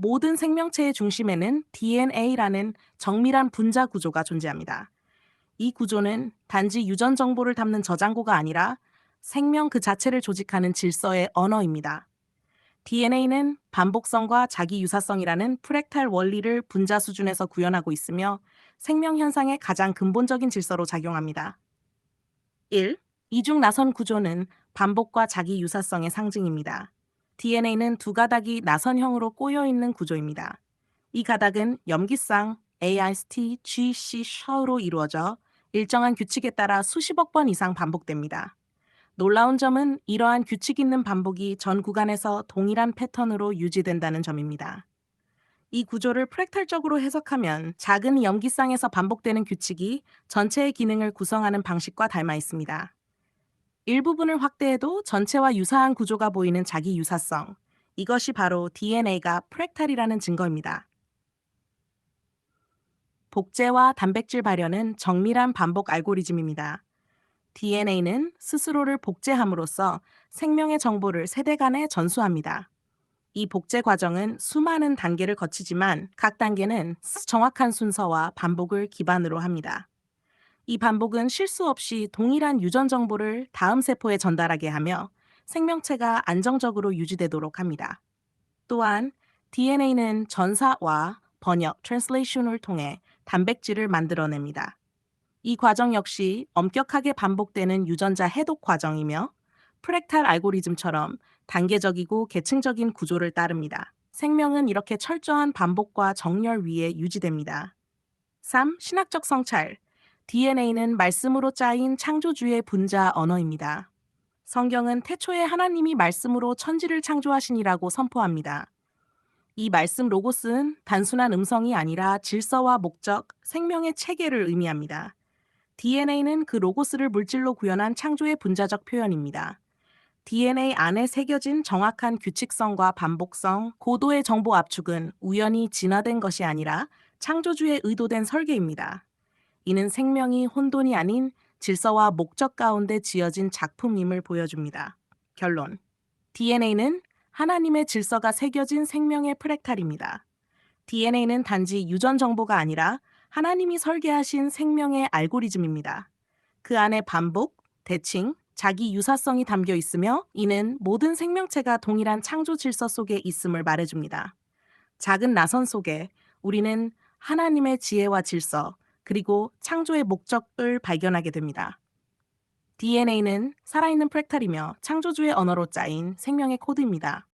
모든 생명체의 중심에는 DNA라는 정밀한 분자 구조가 존재합니다. 이 구조는 단지 유전 정보를 담는 저장고가 아니라 생명 그 자체를 조직하는 질서의 언어입니다. DNA는 반복성과 자기 유사성이라는 프랙탈 원리를 분자 수준에서 구현하고 있으며 생명 현상의 가장 근본적인 질서로 작용합니다. 1. 이중 나선 구조는 반복과 자기 유사성의 상징입니다. DNA는 두 가닥이 나선형으로 꼬여 있는 구조입니다. 이 가닥은 염기쌍 AST, GC 셔로 이루어져 일정한 규칙에 따라 수십억 번 이상 반복됩니다. 놀라운 점은 이러한 규칙 있는 반복이 전 구간에서 동일한 패턴으로 유지된다는 점입니다. 이 구조를 프랙탈적으로 해석하면 작은 염기쌍에서 반복되는 규칙이 전체의 기능을 구성하는 방식과 닮아 있습니다. 일부분을 확대해도 전체와 유사한 구조가 보이는 자기 유사성. 이것이 바로 DNA가 프랙탈이라는 증거입니다. 복제와 단백질 발현은 정밀한 반복 알고리즘입니다. DNA는 스스로를 복제함으로써 생명의 정보를 세대 간에 전수합니다. 이 복제 과정은 수많은 단계를 거치지만 각 단계는 정확한 순서와 반복을 기반으로 합니다. 이 반복은 실수 없이 동일한 유전 정보를 다음 세포에 전달하게 하며 생명체가 안정적으로 유지되도록 합니다. 또한 DNA는 전사와 번역, translation을 통해 단백질을 만들어냅니다. 이 과정 역시 엄격하게 반복되는 유전자 해독 과정이며 프랙탈 알고리즘처럼 단계적이고 계층적인 구조를 따릅니다. 생명은 이렇게 철저한 반복과 정렬 위에 유지됩니다. 3. 신학적 성찰. DNA는 말씀으로 짜인 창조주의 분자 언어입니다. 성경은 태초에 하나님이 말씀으로 천지를 창조하시니라고 선포합니다. 이 말씀 로고스는 단순한 음성이 아니라 질서와 목적, 생명의 체계를 의미합니다. DNA는 그 로고스를 물질로 구현한 창조의 분자적 표현입니다. DNA 안에 새겨진 정확한 규칙성과 반복성, 고도의 정보 압축은 우연히 진화된 것이 아니라 창조주의 의도된 설계입니다. 이는 생명이 혼돈이 아닌 질서와 목적 가운데 지어진 작품임을 보여줍니다. 결론. DNA는 하나님의 질서가 새겨진 생명의 프랙탈입니다. DNA는 단지 유전 정보가 아니라 하나님이 설계하신 생명의 알고리즘입니다. 그 안에 반복, 대칭, 자기 유사성이 담겨 있으며 이는 모든 생명체가 동일한 창조 질서 속에 있음을 말해줍니다. 작은 나선 속에 우리는 하나님의 지혜와 질서, 그리고 창조의 목적을 발견하게 됩니다. DNA는 살아있는 프랙탈이며 창조주의 언어로 짜인 생명의 코드입니다.